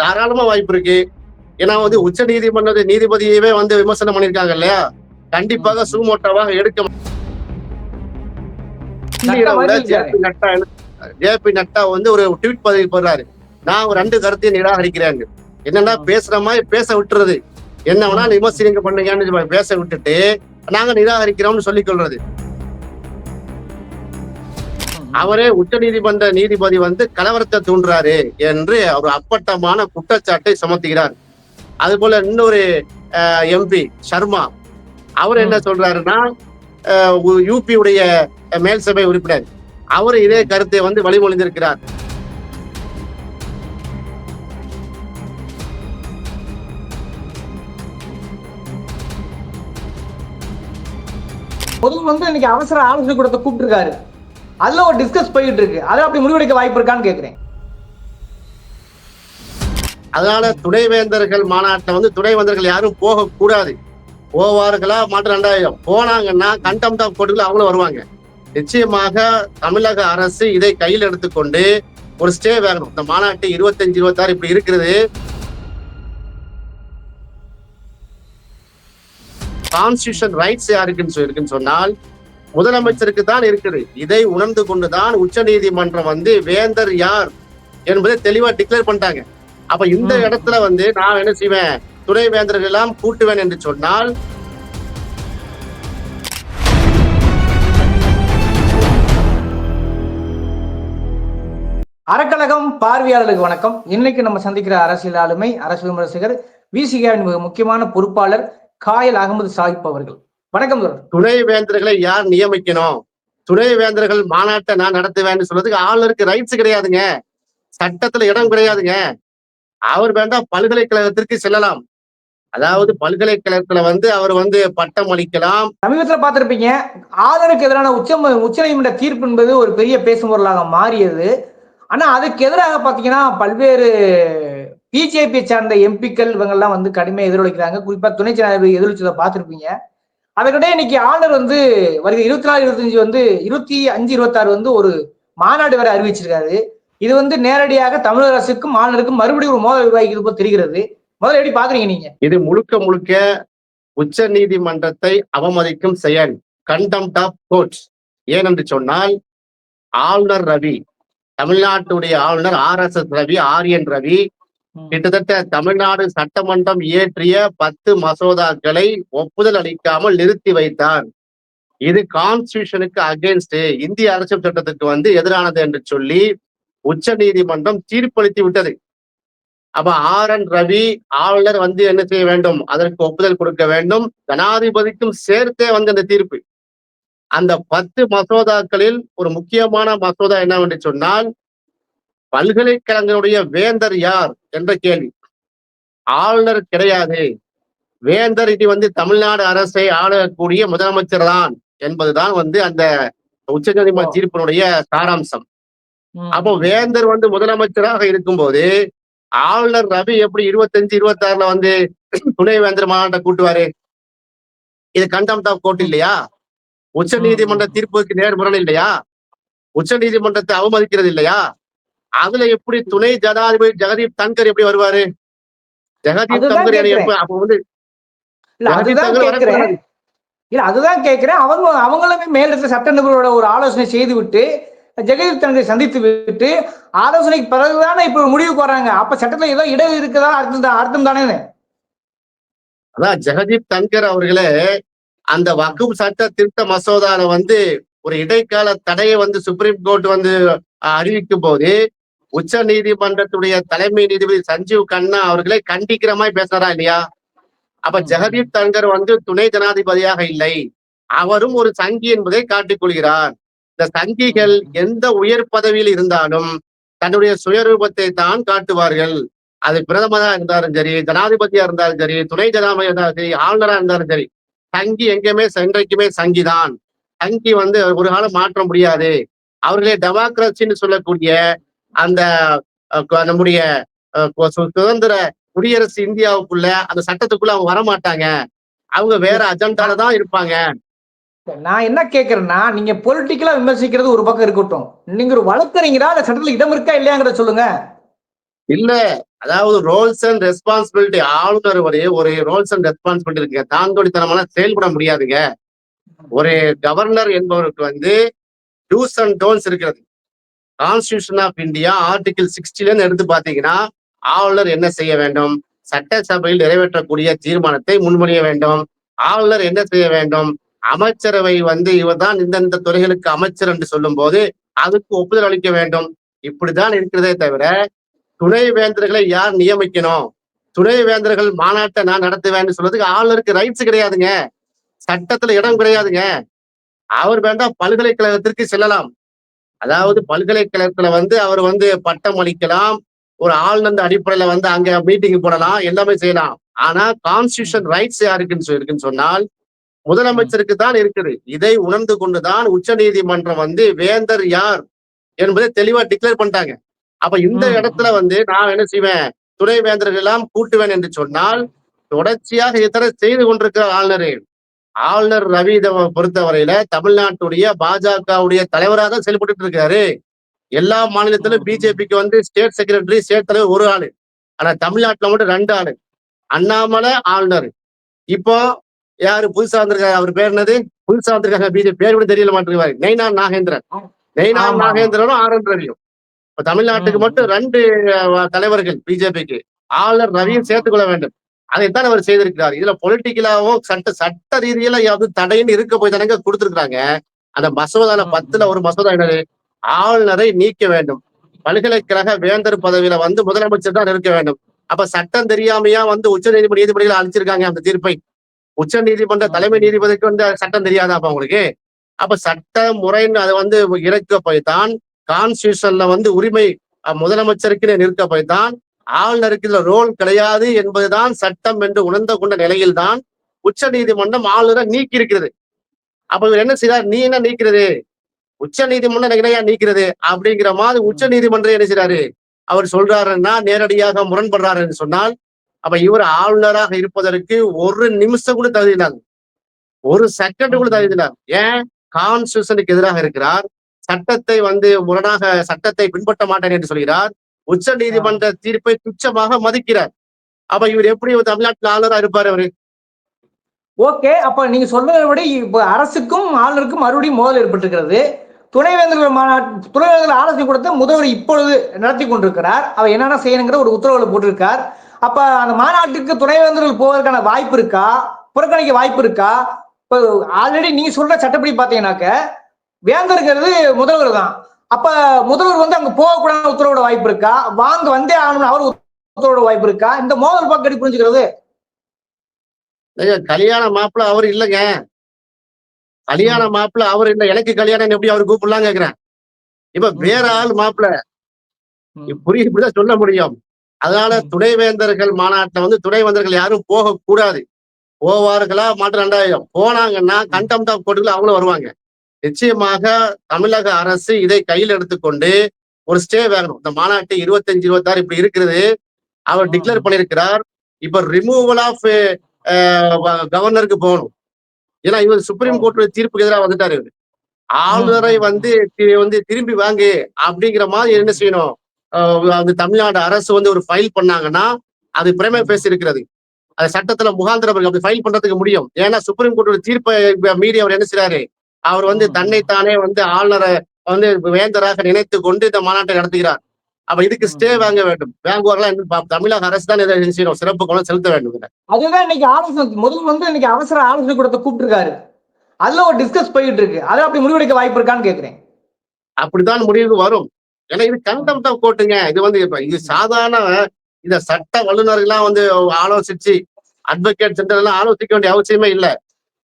தாராளமா வாய்ப்பு இருக்கு. ஏன்னா வந்து உச்ச நீதிமன்ற நீதிபதியவே வந்து விமர்சனம் பண்ணிருக்காங்க இல்லையா? கண்டிப்பாக சுமோட்டோவாக எடுக்க ஜேபி நட்டா வந்து ஒரு ட்வீட் பதிவு போடுறாரு. நான் ஒரு ரெண்டு கருத்தையும் நிராகரிக்கிறேன் என்னன்னா பேசுற மாதிரி பேச விட்டுறது. என்ன வேணா விமர்சனங்க பண்ணுங்கன்னு பேச விட்டுட்டு நாங்க நிராகரிக்கிறோம்னு சொல்லிக் கொள்றது. அவரே உச்ச நீதிமன்ற நீதிபதி வந்து கலவரத்தை தூண்டுறாரு என்று அவர் அப்பட்டமான குற்றச்சாட்டை சுமத்துகிறார். அது போல இன்னொரு எம்பி சர்மா அவர் என்ன சொல்றாருன்னா யூபி உடைய மேல் சபை உறுப்பினர். அவர் இதே கருத்தை வந்து வழிமொழிந்திருக்கிறார். பொதுவு வந்து இன்னைக்கு அவசர ஆலோசனை கூடத்தை கூப்பிட்டுருக்காரு. அதில் ஒரு டிஸ்கஸ் போயிட்டு இருக்கு அதை அப்படி முடிவெடுக்க வாய்ப்பு இருக்கான்னு கேட்குறேன் அதனால துணைவேந்தர்கள் மாநாட்டில் வந்து துணைவேந்தர்கள் யாரும் போகக்கூடாது போவார்களா? மாற்றம் ரெண்டாயிரம். போனாங்கன்னா கண்டம் தான் கோர்ட்டுகள் அவங்களும் வருவாங்க. நிச்சயமாக தமிழக அரசு இதை கையில் எடுத்துக்கொண்டு ஒரு ஸ்டே வேகணும் இந்த மாநாட்டு இருபத்தஞ்சு இருபத்தாறு இப்படி இருக்கிறது. கான்ஸ்டியூஷன் ரைட்ஸ் யாருக்குன்னு சொல்லி- இருக்குன்னு சொன்னால் முதலமைச்சருக்கு தான் இருக்குது. இதை உணர்ந்து கொண்டுதான் உச்ச நீதிமன்றம் வந்து வேந்தர் யார் என்பதை தெளிவா டிக்ளேர் பண்ணிட்டாங்க. அப்ப இந்த. இடத்துல வந்து நான் என்ன செய்வேன்? துணை வேந்தர்கள் எல்லாம் கூட்டுவேன் என்று சொன்னால் அறக்கழகம் பார்வையாளர்களுக்கு வணக்கம். இன்னைக்கு நம்ம சந்திக்கிற அரசியல் ஆளுமை அரசு விமர்சகர் விசிகாவின் மிக முக்கியமான பொறுப்பாளர் காயல் அகமது சாஹிப் அவர்கள். வணக்கம் துணை வேந்தர்களை யார் நியமிக்கணும்? துணை வேந்தர்கள் மாநாட்டை நான் நடத்துவேன்னு சொல்றதுக்கு ஆளுநருக்கு ரைட்ஸ் கிடையாதுங்க. சட்டத்துல இடம் கிடையாதுங்க. அவர் வேண்டாம் பல்கலைக்கழகத்திற்கு செல்லலாம். அதாவது பல்கலைக்கழகத்துல வந்து அவர் வந்து பட்டம் அளிக்கலாம். சமீபத்துல பார்த்திருப்பீங்க ஆளுநருக்கு எதிரான உச்ச உச்சநீதிமன்ற தீர்ப்பு என்பது ஒரு பெரிய பேசும் பொருளாக மாறியது. ஆனா அதுக்கு எதிராக பாத்தீங்கன்னா பல்வேறு பிஜேபி சார்ந்த எம்பிக்கள் இவங்கெல்லாம் வந்து கடுமையாக எதிரொலிக்கிறாங்க. குறிப்பா துணை ஜனாதிபதி எதிரொலிச்சதை பார்த்திருப்பீங்க. அதற்கிடையே இன்னைக்கு ஆளுநர் வந்து வருகிற இருபத்தி நாலு இருபத்தஞ்சு வந்து இருபத்தி அஞ்சு இருபத்தாறு வந்து ஒரு மாநாடு வேற அறிவிச்சிருக்காரு. இது வந்து நேரடியாக தமிழக அரசுக்கும் ஆளுநருக்கும் மறுபடியும் ஒரு மோதல் உருவாக்கிது போல் தெரிகிறது. முதல்ல எப்படி பாக்குறீங்க நீங்க? இது முழுக்க முழுக்க உச்ச நீதிமன்றத்தை அவமதிக்கும் செயல் கண்டெம்ட் ஆஃப் கோர்ட் ஏனென்று சொன்னால் ஆளுநர் ரவி தமிழ்நாட்டுடைய ஆளுநர் ஆர் எஸ் எஸ் ரவி ஆரியன் ரவி கிட்டத்தட்ட தமிழ்நாடு சட்டமன்றம் இயற்றிய பத்து மசோதாக்களை ஒப்புதல் அளிக்காமல் நிறுத்தி வைத்தார் இது கான்ஸ்டியூஷனுக்கு அகேன்ஸ்ட் இந்திய அரசியல் சட்டத்துக்கு வந்து எதிரானது என்று சொல்லி உச்ச நீதிமன்றம் தீர்ப்பளித்து விட்டது. அப்ப ஆர் என் ரவி ஆளுநர் வந்து என்ன செய்ய வேண்டும்? அதற்கு ஒப்புதல் கொடுக்க வேண்டும். ஜனாதிபதிக்கும் சேர்த்தே வந்து அந்த தீர்ப்பு. அந்த பத்து மசோதாக்களில் ஒரு முக்கியமான மசோதா என்னவென்று சொன்னால் பல்கலைக்கழகங்களுடைய வேந்தர் யார் என்ற கேள்வி. ஆளுநர் கிடையாது. வேந்தர் இது வந்து தமிழ்நாடு அரசை ஆளக்கூடிய முதலமைச்சர் தான் என்பதுதான் வந்து அந்த உச்சநீதிமன்ற தீர்ப்பினுடைய சாராம்சம். அப்போ வேந்தர் வந்து முதலமைச்சராக இருக்கும்போது ஆளுநர் ரவி எப்படி இருபத்தஞ்சு இருபத்தி ஆறுல வந்து துணை வேந்தர் மாநாட்டை கூட்டுவாரு? இது கண்டெம்ட் ஆஃப் கோர்ட் இல்லையா? உச்ச நீதிமன்ற தீர்ப்புக்கு நேர்முரண் இல்லையா? உச்ச நீதிமன்றத்தை அவமதிக்கிறது இல்லையா? அதுல எப்படி துணை ஜனாதிபதி ஜெகதீப் தன்கர் எப்படி வருவாரு? ஜெகதீப் தன்கர் கேக்குறேன். அப்ப வந்து இல்ல அதுதான் கேட்கிறேன். அவங்க அவங்களுமே மேலிடத்துல சட்ட நிபுணரோட ஒரு ஆலோசனை செய்து விட்டு ஜெகதீப் தன்கரை சந்தித்து விட்டு ஆலோசனைக்கு பிறகுதானே இப்ப முடிவுக்கு வராங்க. அப்ப சட்டத்துல ஏதோ இடம் இருக்குதா? அர்த்தம் தான் அர்த்தம் தானே அதான் ஜெகதீப் தன்கர் அவர்களே அந்த வகுப்பு சட்ட திருத்த மசோதால வந்து ஒரு இடைக்கால தடையை வந்து சுப்ரீம் கோர்ட் வந்து அறிவிக்கும் போது உச்ச நீதிமன்றத்துடைய தலைமை நீதிபதி சஞ்சீவ் கண்ணா அவர்களை கண்டிக்கிற மாதிரி பேசுறாரா இல்லையா? அப்ப ஜெகதீப் தன்கர் வந்து துணை ஜனாதிபதியாக இல்லை. அவரும் ஒரு சங்கி என்பதை காட்டிக் கொள்கிறார். இந்த சங்கிகள் எந்த உயர் பதவியில் இருந்தாலும் தன்னுடைய சுயரூபத்தை தான் காட்டுவார்கள். அது பிரதமரா இருந்தாலும் சரி ஜனாதிபதியா இருந்தாலும் சரி துணை ஜனாதிபதியா இருந்தாலும் சரி ஆளுநரா இருந்தாலும் சரி சங்கி எங்கேயுமே என்றைக்குமே சங்கிதான் சங்கி வந்து ஒரு காலம் மாற்ற முடியாது. அவர்களே டெமோக்ரஸின்னு சொல்லக்கூடிய அந்த நம்முடைய சுதந்திர குடியரசு இந்தியாவுக்குள்ள அந்த சட்டத்துக்குள்ள அவங்க வரமாட்டாங்க. அவங்க வேற அஜெண்டால தான் இருப்பாங்க. நான் என்ன கேட்கறேன்னா நீங்க பொலிட்டிக்கலா விமர்சிக்கிறது ஒரு பக்கம் இருக்கட்டும். நீங்க ஒரு வழக்கறிஞரா அந்த சட்டத்துல இடம் இருக்கா இல்லையாங்கிறத சொல்லுங்க. இல்ல. அதாவது ரோல்ஸ் அண்ட் ரெஸ்பான்சிபிலிட்டி ஆளுநர் ஒரு ஒரு ரோல்ஸ் அண்ட் ரெஸ்பான்சிபிலிட்டி இருக்குங்க. தாந்தோடித்தனமான செயல்பட முடியாதுங்க. ஒரு கவர்னர் என்பவருக்கு வந்து டூஸ் அண்ட் டோன்ஸ் இருக்கிறது. கான்ஸ்டியூஷன் ஆஃப் இந்தியா ஆர்டிகிள் சிக்ஸ்டிலன்னு எடுத்து பாத்தீங்கன்னா ஆளுநர் என்ன செய்ய வேண்டும்? சட்டசபையில் நிறைவேற்றக்கூடிய தீர்மானத்தை முன்மொழிய வேண்டும். ஆளுநர் என்ன செய்ய வேண்டும்? அமைச்சரவை வந்து இவர்தான் இந்தந்த துறைகளுக்கு அமைச்சர் என்று சொல்லும் போது அதுக்கு ஒப்புதல் அளிக்க வேண்டும். இப்படிதான் இருக்கிறதே தவிர துணை வேந்தர்களை யார் நியமிக்கணும்? துணை வேந்தர்கள் மாநாட்டை நான் நடத்துவேன்னு சொல்றதுக்கு ஆளுநருக்கு ரைட்ஸ் கிடையாதுங்க. சட்டத்துல இடம் கிடையாதுங்க. அவர் வேண்டாம் பல்கலைக்கழகத்திற்கு செல்லலாம். அதாவது பல்கலைக்கழகத்துல வந்து அவர் வந்து பட்டம் அளிக்கலாம் ஒரு ஆளுநர் அடிப்படையில வந்து அங்க மீட்டிங் போடலாம் எல்லாமே செய்யலாம். ஆனா கான்ஸ்டியூஷன் ரைட்ஸ் யாருக்குன்னு இருக்குன்னு சொன்னால் முதலமைச்சருக்கு தான் இருக்குது. இதை உணர்ந்து கொண்டுதான் உச்ச நீதிமன்றம் வந்து வேந்தர் யார் என்பதை தெளிவா டிக்ளேர் பண்ணிட்டாங்க. அப்ப இந்த. இடத்துல வந்து நான் என்ன செய்வேன்? துணை வேந்தர்கள் எல்லாம் கூட்டுவேன் என்று சொன்னால் தொடர்ச்சியாக இத்தனை செய்து கொண்டிருக்கிற ஆளுநரே ஆளுநர் ரவி இதை பொறுத்தவரையில தமிழ்நாட்டுடைய பாஜகவுடைய தலைவராக தான் செயல்பட்டு இருக்காரு. எல்லா மாநிலத்திலும் பிஜேபிக்கு வந்து ஸ்டேட் செக்ரட்டரி ஸ்டேட் தலைவர் ஒரு ஆளு. ஆனா தமிழ்நாட்டுல மட்டும் ரெண்டு ஆளு. அண்ணாமலை ஆளுநர். இப்போ யாரு புதுசா வந்திருக்காரு? அவர் பேர் என்னது? புதுசா வந்திருக்காங்க பிஜேபி பேர் கூட தெரியல மாட்டேங்குவாரு நெய்னா நாகேந்திரன். நெய்னா. நாகேந்திரனும் ஆர் என் ரவியும். இப்ப தமிழ்நாட்டுக்கு. மட்டும் ரெண்டு தலைவர்கள் பிஜேபிக்கு ஆளுநர் ரவியும் சேர்த்துக் கொள்ள வேண்டும். அதைத்தான் அவர் செய்திருக்கிறார். இதுல பொலிட்டிக்கலாவும் சட்ட சட்ட ரீதியில யாவது தடைன்னு இருக்க போய் தானங்க கொடுத்திருக்காங்க அந்த மசோதால. பத்துல ஒரு மசோதா என்னது? ஆளுநரை நீக்க வேண்டும். பல்கலைக்கழக வேந்தர் பதவியில வந்து முதலமைச்சர் தான் இருக்க வேண்டும். அப்ப சட்டம் தெரியாமையா வந்து உச்ச நீதிமன்ற நீதிபதிகள் அழிச்சிருக்காங்க அந்த தீர்ப்பை. உச்ச நீதிமன்ற தலைமை நீதிபதிக்கு வந்து சட்டம் தெரியாதா அப்ப உங்களுக்கு? அப்ப சட்ட முறைன்னு அதை வந்து இறக்க போய்தான் கான்ஸ்டியூஷன்ல வந்து உரிமை முதலமைச்சருக்கு நிற்க போய்தான் ஆளுநருக்கு இதுல ரோல் கிடையாது என்பதுதான் சட்டம் என்று உணர்ந்து கொண்ட நிலையில்தான் உச்ச நீதிமன்றம் ஆளுநரை நீக்கி இருக்கிறது அப்ப இவர் என்ன செய்தார்? நீ என்ன நீக்கிறது? உச்ச நீதிமன்றம் இணையா நீக்கிறது? அப்படிங்கிற மாதிரி உச்ச நீதிமன்றம் என்ன செய்றாரு? அவர் சொல்றாருன்னா நேரடியாக முரண்படுறாருன்னு சொன்னால் அப்ப இவர் ஆளுநராக இருப்பதற்கு ஒரு நிமிஷம் கூட தகுதி இல்லாது. ஒரு செகண்ட் கூட தகுதி இல்லாது. ஏன்? கான்ஸ்டியூஷனுக்கு எதிராக இருக்கிறார். சட்டத்தை வந்து முரணாக சட்டத்தை பின்பற்ற மாட்டேன் என்று சொல்கிறார். உச்ச நீதிமன்ற தீர்ப்பை துச்சமாக மதிக்கிறார். அப்ப இவர் எப்படி ஒரு தமிழ்நாட்டில் ஆளுநரா இருப்பார் அவரு? ஓகே அப்ப நீங்க சொன்னதை இப்ப அரசுக்கும் ஆளுநருக்கும் மறுபடியும் மோதல் ஏற்பட்டிருக்கிறது. துணைவேந்தர்கள் மாநாட்டு துணைவேந்தர்கள் ஆலோசனை கொடுத்த முதல்வர் இப்பொழுது நடத்தி கொண்டிருக்கிறார். அவர் என்னென்ன செய்யணுங்கிற ஒரு உத்தரவுல போட்டிருக்கார். அப்ப அந்த மாநாட்டுக்கு துணைவேந்தர்கள் போவதற்கான வாய்ப்பு இருக்கா? புறக்கணிக்க வாய்ப்பு இருக்கா? இப்போ ஆல்ரெடி நீங்க சொல்ற சட்டப்படி பாத்தீங்கன்னாக்க வேந்தருங்கிறது முதல்வர் தான். அப்ப முதல்வர் வந்து அங்க போகக்கூடாத உத்தரவோட வாய்ப்பு இருக்கா? வாங்க வந்தே ஆகணும்னு அவர் உத்தரவோட வாய்ப்பு இருக்கா? இந்த மோதல் பக்கம் எப்படி புரிஞ்சுக்கிறது? கல்யாண மாப்பிள்ள அவர் இல்லைங்க. கல்யாண மாப்பிள்ள அவர் இல்ல எனக்கு கல்யாணம் எப்படி அவர் கூப்பிடலாம் கேக்குறேன். இப்ப வேற ஆள் மாப்பிள்ள புரிய இப்படிதான் சொல்ல முடியும். அதனால. துணைவேந்தர்கள் மாநாட்டுல வந்து துணைவேந்தர்கள் யாரும் போக கூடாது போவார்களா மாற்றம் ரெண்டாயிரம்? போனாங்கன்னா கண்டம்தா கோட்டுகள் அவங்களும் வருவாங்க. நிச்சயமாக தமிழக அரசு இதை கையில் எடுத்துக்கொண்டு ஒரு ஸ்டே வேணும் இந்த மாநாட்டு இருபத்தஞ்சு இருபத்தாறு இப்படி இருக்கிறது அவர். டிக்ளேர் பண்ணியிருக்கிறார். இப்ப ரிமூவல் ஆஃப் கவர்னருக்கு போகணும். ஏன்னா இவர் சுப்ரீம் கோர்ட் தீர்ப்புக்கு எதிராக வந்துட்டாரு இவரு. ஆளுநரை. வந்து வந்து திரும்பி வாங்கு அப்படிங்கிற மாதிரி என்ன செய்யணும்? அந்த தமிழ்நாடு அரசு வந்து ஒரு ஃபைல் பண்ணாங்கன்னா அது பிரமே பேசி இருக்கிறது அது சட்டத்துல முகாந்திரம் அப்படி ஃபைல் பண்றதுக்கு முடியும். ஏன்னா சுப்ரீம் கோர்ட்டோட தீர்ப்பை மீறி அவர் என்ன செய்றாரு? அவர் வந்து. தன்னைத்தானே வந்து ஆளுநரை வந்து வேந்தராக நினைத்து கொண்டு இந்த மாநாட்டை நடத்துகிறார். அப்ப இதுக்கு ஸ்டே. வாங்க வேண்டும். வாங்குவார்களா தமிழக அரசு தான் இதை செய்யணும். சிறப்பு கவனம் செலுத்த வேண்டும். அதுதான் இன்னைக்கு ஆலோசனை முதல் வந்து இன்னைக்கு அவசர ஆலோசனை கூடத்தை கூப்பிட்டுருக்காரு. அதுல ஒரு டிஸ்கஸ் போயிட்டு இருக்கு அதை அப்படி முடிவெடுக்க வாய்ப்பு இருக்கான்னு கேக்குறேன். அப்படித்தான் முடிவு வரும். ஏன்னா இது கண்டம் தான் கோட்டுங்க. இது வந்து இப்ப இது சாதாரண இந்த சட்ட வல்லுநர்கள்லாம் வந்து ஆலோசிச்சு அட்வொகேட் எல்லாம் ஆலோசிக்க வேண்டிய அவசியமே இல்ல.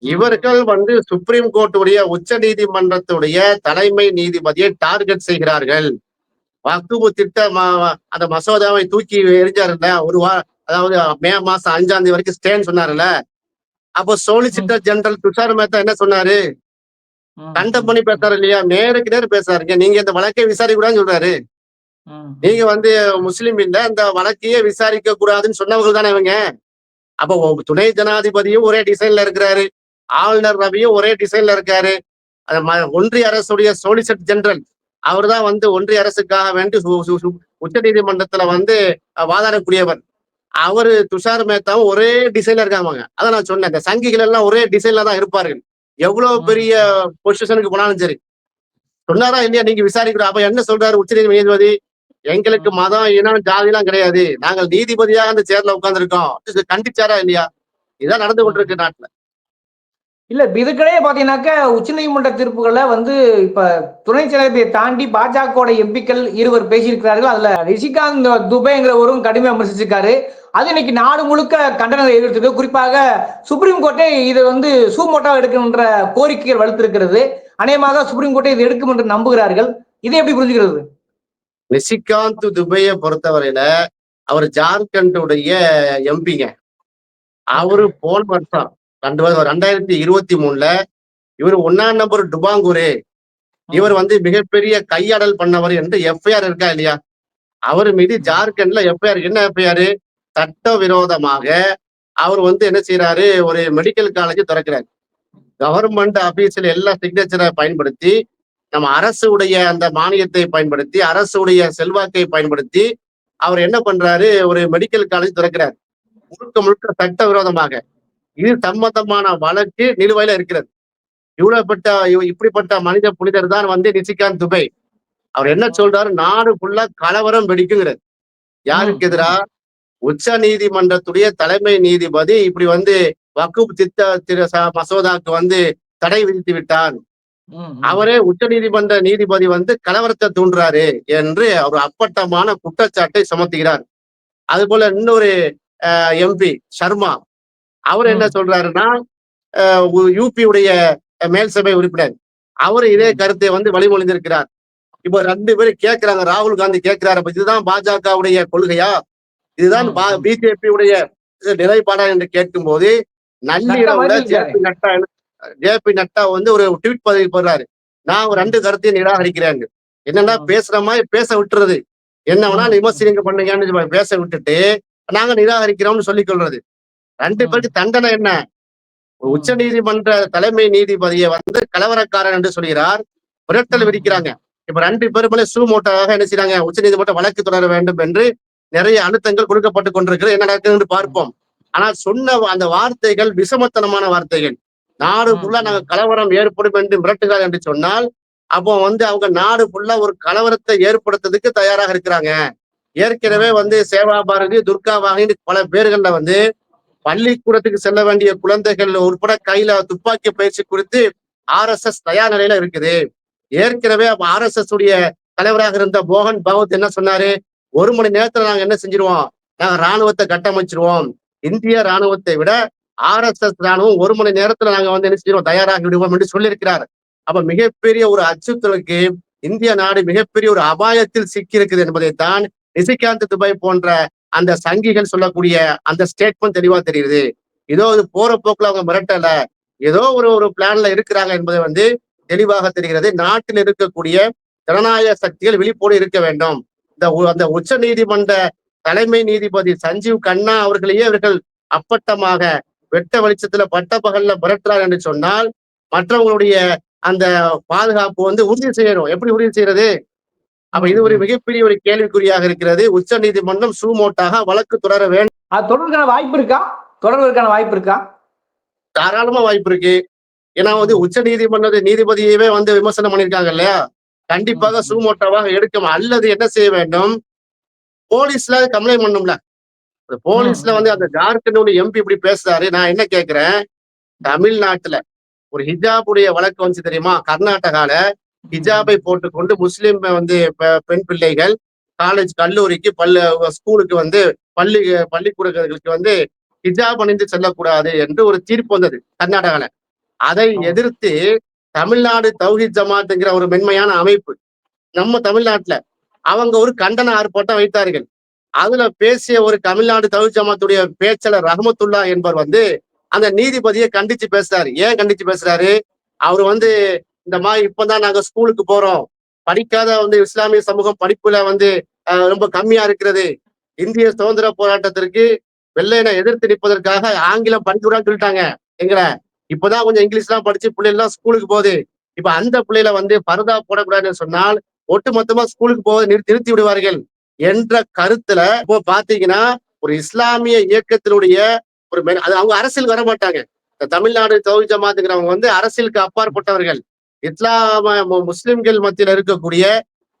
இவர்கள் வந்து சுப்ரீம் கோர்ட்டுடைய உச்ச நீதிமன்றத்துடைய தலைமை நீதிபதியை டார்கெட் செய்கிறார்கள். வக்குபு திட்ட அந்த மசோதாவை தூக்கி எரிஞ்சாருல்ல ஒரு வா அதாவது மே மாசம் அஞ்சாம் தேதி வரைக்கும் ஸ்டேன்னு சொன்னாருல்ல. அப்போ சோலிசிட்டர் ஜெனரல் துஷார் மேத்தா என்ன சொன்னாரு? கண்டம் பண்ணி பேசுறாரு இல்லையா? நேருக்கு நேர் பேசுறாருங்க நீங்க இந்த வழக்கை விசாரிக்க கூடாதுன்னு சொல்றாரு நீங்க வந்து முஸ்லீம் இல்ல இந்த வழக்கையே விசாரிக்க கூடாதுன்னு சொன்னவங்க தானே இவங்க? அப்போ துணை ஜனாதிபதியும் ஒரே டிசைன்ல இருக்கிறாரு. ஆளுநர் ரவியும் ஒரே டிசைன்ல இருக்காரு. ஒன்றிய அரசுடைய சோலிசிட்டர் ஜெனரல் அவர் தான் வந்து ஒன்றிய அரசுக்காக வேண்டி உச்ச நீதிமன்றத்துல வந்து வாதாடக்கூடியவர். அவரு துஷார் மேத்தாவும் ஒரே டிசைன்ல இருக்காங்க அதான் நான் சொன்னேன் இந்த சங்கிகள் எல்லாம் ஒரே டிசைன்ல தான் இருப்பார்கள். எவ்வளவு பெரிய பொசிஷனுக்கு போனாலும் சரி. சொன்னாரா இல்லையா? நீங்க விசாரிக்கிறோம் அப்ப என்ன சொல்றாரு உச்ச நீதிபதி? எங்களுக்கு மதம் இனம் ஜாதி எல்லாம் கிடையாது. நாங்கள் நீதிபதியாக அந்த சேர்ல உட்கார்ந்துருக்கோம். கண்டிச்சாரா இல்லையா? இதான் நடந்து கொண்டிருக்கு நாட்டுல. இல்ல இப்ப இதுக்கிடையே பாத்தீங்கன்னாக்க உச்சநீதிமன்ற தீர்ப்புகளை வந்து இப்ப துணை ஜனாதிபதியை தாண்டி பாஜகவோட எம்பிக்கள் இருவர் பேசியிருக்கிறார்கள். அதுல ரிஷிகாந்த் துபேங்கிறவரும் கடுமையா விமர்சிச்சிருக்காரு. அது இன்னைக்கு நாடு முழுக்க கண்டனத்தை எதிர்த்தது. குறிப்பாக சுப்ரீம் கோர்ட்டே இதை வந்து சூமோட்டா எடுக்கணுன்ற கோரிக்கைகள் வலுத்திருக்கிறது. அநேகமாக சுப்ரீம் கோர்ட்டை இது எடுக்கும் என்று நம்புகிறார்கள். இதை எப்படி புரிஞ்சுக்கிறது? நிஷிகாந்த் துபையை பொறுத்தவரையில அவர் ஜார்க்கண்டுடைய எம்பிங்க. அவரு போன வருஷம் ரெண்டு ரெண்டாயிரத்தி இருபத்தி மூணுல இவர் ஒன்னாம் நம்பர் டுபாங்கூரு. இவர் வந்து மிகப்பெரிய கையாடல் பண்ணவர் என்று எஃப்ஐஆர் இருக்கா இல்லையா? அவர் மீது ஜார்க்கண்ட்ல எஃப்ஐஆர் என்ன எஃப்ஐஆர் சட்டவிரோதமாக அவர் வந்து என்ன செய்யறாரு ஒரு மெடிக்கல் காலேஜ் திறக்கிறார். கவர்மெண்ட் ஆபீஸ்ல எல்லா சிக்னேச்சரை பயன்படுத்தி நம்ம அரசுடைய அந்த மானியத்தை பயன்படுத்தி அரசுடைய செல்வாக்கை பயன்படுத்தி அவர் என்ன பண்றாரு? ஒரு மெடிக்கல் காலேஜ் திறக்கிறார். முழுக்க முழுக்க சட்டவிரோதமாக. இது சம்பந்தமான வழக்கு நிலுவையில இருக்கிறது. இவ்வளவுப்பட்ட இவ- இப்படிப்பட்ட மனித புனிதர் தான் வந்து நிசிகாந்த் துபை. அவர் என்ன சொல்றாரு? நாடு ஃபுல்லா கலவரம் வெடிக்குங்கிறது. யாருக்கு எதிரா? உச்ச நீதிமன்றத்துடைய தலைமை நீதிபதி இப்படி வந்து வக்குப் திட்ட திரு மசோதாக்கு வந்து தடை விதித்து விட்டார் அவரே உச்ச நீதிமன்ற நீதிபதி வந்து கலவரத்தை தூண்டுறாரு என்று அவர் அப்பட்டமான குற்றச்சாட்டை சுமத்துகிறார். அது போல இன்னொரு எம்பி சர்மா அவர் என்ன. சொல்றாருன்னா யூபி உடைய மேல் சபை உறுப்பினர் அவர் இதே. கருத்தை வந்து வழிமொழிந்திருக்கிறார் இப்போ ரெண்டு பேரும் கேட்கிறாங்க ராகுல் காந்தி கேட்கிறாரு இதுதான் பாஜகவுடைய கொள்கையா இதுதான் ம். பிஜேபி உடைய நிலைப்பாடா என்று கேட்கும் போது நள்ளிரவுல ஜேபி நட்டா ஜேபி நட்டா வந்து ஒரு ட்வீட் பதிவு போடுறாரு நான் ரெண்டு கருத்தையும் நிராகரிக்கிறேன் என்னன்னா. பேசுற மாதிரி பேச விட்டுறது என்ன வேணா ம். விமர்சனங்க பண்ணுங்கன்னு பேச விட்டுட்டு நாங்க நிராகரிக்கிறோம்னு சொல்லிக் கொள்றது ரெண்டு. பேருக்கு தண்டனை என்ன? உச்ச நீதிமன்ற தலைமை நீதிபதியை வந்து கலவரக்காரன் என்று சொல்கிறார். மிரட்டல் ம். விதிக்கிறாங்க இப்ப ரெண்டு பேரும் மேல சூமோட்டாக என்ன செய்றாங்க? உச்ச நீதிமன்றம் வழக்கு தொடர வேண்டும் என்று நிறைய அழுத்தங்கள் கொடுக்கப்பட்டு கொண்டிருக்கிறது. என்ன நடக்குது என்று பார்ப்போம். ஆனால் சொன்ன அந்த வார்த்தைகள் விஷமத்தனமான வார்த்தைகள். நாடு ஃபுல்லா. நாங்க கலவரம் ஏற்படும் என்று மிரட்டுகிறார் என்று சொன்னால் அப்போ வந்து அவங்க நாடு ஃபுல்லா ஒரு கலவரத்தை ஏற்படுத்துறதுக்கு தயாராக இருக்கிறாங்க. ஏற்கனவே வந்து சேவா பாரதி துர்கா வாகினி பல பேர்கள்ல வந்து பள்ளிக்கூடத்துக்கு செல்ல வேண்டிய குழந்தைகள் உட்பட கையில துப்பாக்கி பயிற்சி குறித்து ஆர் எஸ் எஸ் தயார் நிலையில இருக்குது. ஏற்கனவே ஆர் எஸ் எஸ் உடைய தலைவராக இருந்த மோகன் பகவத் என்ன சொன்னாரு? ஒரு மணி நேரத்துல நாங்க என்ன செஞ்சிருவோம்? நாங்க ராணுவத்தை கட்டமைச்சிருவோம். இந்திய ராணுவத்தை விட ஆர் எஸ் எஸ் ராணுவம் ஒரு மணி நேரத்துல நாங்க வந்து என்ன செஞ்சிருவோம்? தயாராகி விடுவோம் என்று சொல்லியிருக்கிறார். அப்ப மிகப்பெரிய ஒரு அச்சுறுத்தலுக்கு இந்திய நாடு மிகப்பெரிய ஒரு அபாயத்தில் சிக்கி இருக்குது என்பதைத்தான் நிசிகாந்த் துபாய் போன்ற அந்த சங்கிகள் சொல்லக்கூடிய அந்த ஸ்டேட்மெண்ட் தெளிவா தெரியுது. ஏதோ அது போற போக்குல அவங்க மிரட்டல. ஏதோ ஒரு ஒரு பிளான்ல இருக்கிறாங்க என்பதை வந்து தெளிவாக தெரிகிறது. நாட்டில் இருக்கக்கூடிய ஜனநாயக சக்திகள் விழிப்போடு இருக்க வேண்டும். இந்த உ- அந்த உச்ச நீதிமன்ற தலைமை நீதிபதி சஞ்சீவ் கண்ணா அவர்களையே அவர்கள் அப்பட்டமாக வெட்ட வெளிச்சத்துல பட்ட பகல்ல மிரட்டுறார் என்று சொன்னால் மற்றவங்களுடைய அந்த பாதுகாப்பு வந்து உறுதி செய்யணும். எப்படி உறுதி செய்யறது? அப்ப இது ஒரு மிகப்பெரிய ஒரு கேள்விக்குறியாக இருக்கிறது. உச்ச நீதிமன்றம் சூமோட்டாக வழக்கு தொடர வேண்டும் அது வாய்ப்பு இருக்கா? தொடர்வதற்கான வாய்ப்பு இருக்கா? தாராளமா வாய்ப்பு இருக்கு. ஏன்னா வந்து உச்ச நீதிமன்ற நீதிபதியவே வந்து விமர்சனம் பண்ணிருக்காங்க இல்லையா? கண்டிப்பாக. சூமோட்டாவாக எடுக்கும். அல்லது என்ன செய்ய வேண்டும்? போலீஸ்ல கம்ப்ளைண்ட் பண்ணும்ல போலீஸ்ல. வந்து அந்த ஜார்க்கண்ட் எம்பி இப்படி பேசுறாரு. நான் என்ன கேக்குறேன்? தமிழ்நாட்டுல ஒரு ஹிஜாபுடைய வழக்கு வந்து தெரியுமா? கர்நாடகால. ஹிஜாபை போட்டுக்கொண்டு முஸ்லிம் வந்து பெண் பிள்ளைகள் காலேஜ் கல்லூரிக்கு பள்ளி ஸ்கூலுக்கு வந்து பள்ளி பள்ளிக்கூடங்களுக்கு வந்து ஹிஜாப் அணிந்து செல்லக்கூடாது என்று ஒரு தீர்ப்பு வந்தது கர்நாடகால. அதை. எதிர்த்து தமிழ்நாடு தௌஹித் ஜமாத்ங்கிற ஒரு மென்மையான அமைப்பு நம்ம தமிழ்நாட்டுல அவங்க ஒரு கண்டன ஆர்ப்பாட்டம் வைத்தார்கள். அதுல பேசிய ஒரு தமிழ்நாடு தௌஹித் ஜமாத்துடைய பேச்சாளர் ரஹமத்துல்லா என்பவர் வந்து அந்த நீதிபதியை கண்டிச்சு பேசுறாரு. ஏன் கண்டிச்சு பேசுறாரு? அவர் வந்து இந்த மாதிரி இப்பதான் நாங்க ஸ்கூலுக்கு போறோம். படிக்காத வந்து இஸ்லாமிய சமூகம் படிப்புல வந்து ரொம்ப கம்மியா இருக்கிறது. இந்திய சுதந்திர போராட்டத்திற்கு வெள்ளையனை எதிர்த்து நிற்பதற்காக ஆங்கிலம் படிச்சுடான்னு சொல்லிட்டாங்க. எங்களை இப்பதான் கொஞ்சம் இங்கிலீஷ் எல்லாம் படிச்சு பிள்ளைகள்லாம் ஸ்கூலுக்கு போகுது. இப்ப அந்த பிள்ளைல வந்து பரதா போடக்கூடாதுன்னு சொன்னால் ஒட்டுமொத்தமா ஸ்கூலுக்கு போக நிறுத்தி விடுவார்கள் என்ற கருத்துல இப்போ பாத்தீங்கன்னா ஒரு இஸ்லாமிய இயக்கத்தினுடைய ஒரு அது அவங்க அரசியல் வர மாட்டாங்க இந்த தமிழ்நாடு தௌஹி ஜமாத்துங்கிறவங்க வந்து அரசியலுக்கு அப்பாற்பட்டவர்கள். இஸ்லாம முஸ்லிம்கள் மத்தியில் இருக்கக்கூடிய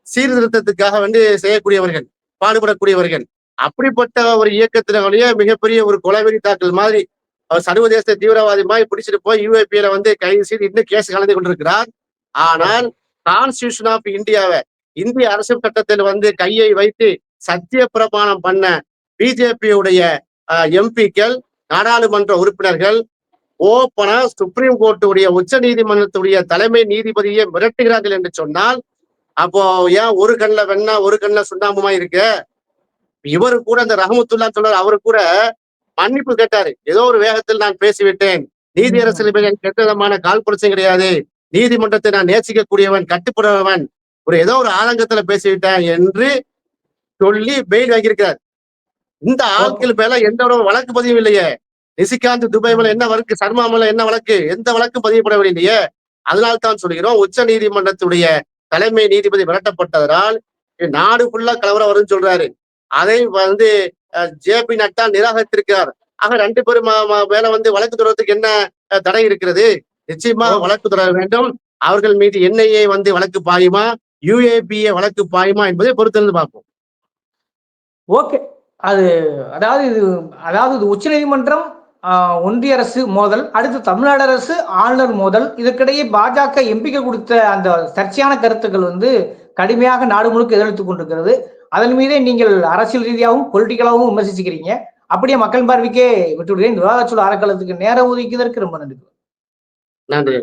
சீர்திருத்தத்துக்காக வந்து செய்யக்கூடியவர்கள் பாடுபடக்கூடியவர்கள். அப்படிப்பட்ட ஒரு இயக்கத்தினுடைய மிகப்பெரிய ஒரு கொலைவெறி தாக்கல் மாதிரி அவர் சர்வதேச தீவிரவாதி மாதிரி பிடிச்சிட்டு போய் யூஏபியில வந்து கைது செய்து இன்னும் கேஸ் கலந்து கொண்டிருக்கிறார். ஆனால் கான்ஸ்டியூஷன் ஆஃப் இந்தியாவை இந்திய அரசு சட்டத்தில் வந்து கையை வைத்து சத்திய பிரமாணம் பண்ண பிஜேபியுடைய எம்பிக்கள் நாடாளுமன்ற உறுப்பினர்கள் ஓப்பனா சுப்ரீம் கோர்ட்டுடைய உச்ச நீதிமன்றத்துடைய தலைமை நீதிபதியை மிரட்டுகிறார்கள் என்று சொன்னால் அப்போ ஏன் ஒரு கண்ணுல வெண்ணா ஒரு கண்ணுல சுண்ணாம்புமா இருக்கு? இவரு கூட இந்த ரஹமத்துல்லா சொல்றார் அவரு கூட மன்னிப்பு கேட்டாரு. ஏதோ ஒரு வேகத்தில் நான் பேசிவிட்டேன். நீதி ம். அரசியல் மேல் எனக்கு எந்த விதமான கால் புரட்சியும் கிடையாது. நீதிமன்றத்தை நான் நேசிக்கக்கூடியவன் கட்டுப்படுபவன் ஒரு ஏதோ ஒரு ஆதங்கத்துல பேசிவிட்டேன் என்று சொல்லி பெயில் வாங்கியிருக்கிறார். இந்த ஆட்கள் மேல எந்த ஒரு வழக்கு பதிவும் இல்லையே. நிசிகாந்த் துபாய் மேல என்ன வழக்கு? சர்மா மேல என்ன வழக்கு? எந்த வழக்கும் பதியப்படவில்லையே அதனால் தான் சொல்கிறோம் உச்ச நீதிமன்றத்துடைய தலைமை நீதிபதி விரட்டப்பட்டதனால் நாடு ஃபுல்லா கலவரம் வரும்னு சொல்றாரு. அதை வந்து ஜே பி நட்டா நிராகரித்திருக்கிறார். ஆக ரெண்டு பேரும் மேல வந்து வழக்கு தொடர்றதுக்கு என்ன தடை இருக்கிறது? நிச்சயமா. வழக்கு தொடர வேண்டும். அவர்கள் மீது என்ஐஏ வந்து வழக்கு பாயுமா? யுஏபிஏ வழக்கு பாயுமா என்பதை பொறுத்திருந்து பார்ப்போம். ஓகே. அது அதாவது இது அதாவது இது உச்சநீதிமன்றம் ஆஹ், ஒன்றிய அரசு மோதல் அடுத்து தமிழ்நாடு அரசு ஆளுநர் மோதல். இதற்கிடையே பாஜக எம்பிக்கு கொடுத்த அந்த சர்ச்சையான கருத்துக்கள் வந்து கடுமையாக நாடு முழுக்க எதிர்த்துக் கொண்டிருக்கிறது. அதன் மீதே நீங்கள் அரசியல் ரீதியாகவும் பொலிட்டிக்கலாகவும் விமர்சிச்சுக்கிறீங்க. அப்படியே மக்கள் பார்வைக்கே விட்டுவிடுகிறேன். விவாதச்சூழல் அறக்கலத்துக்கு நேரம் ஒதுக்கியதற்கு ரொம்ப நன்றி. நன்றி.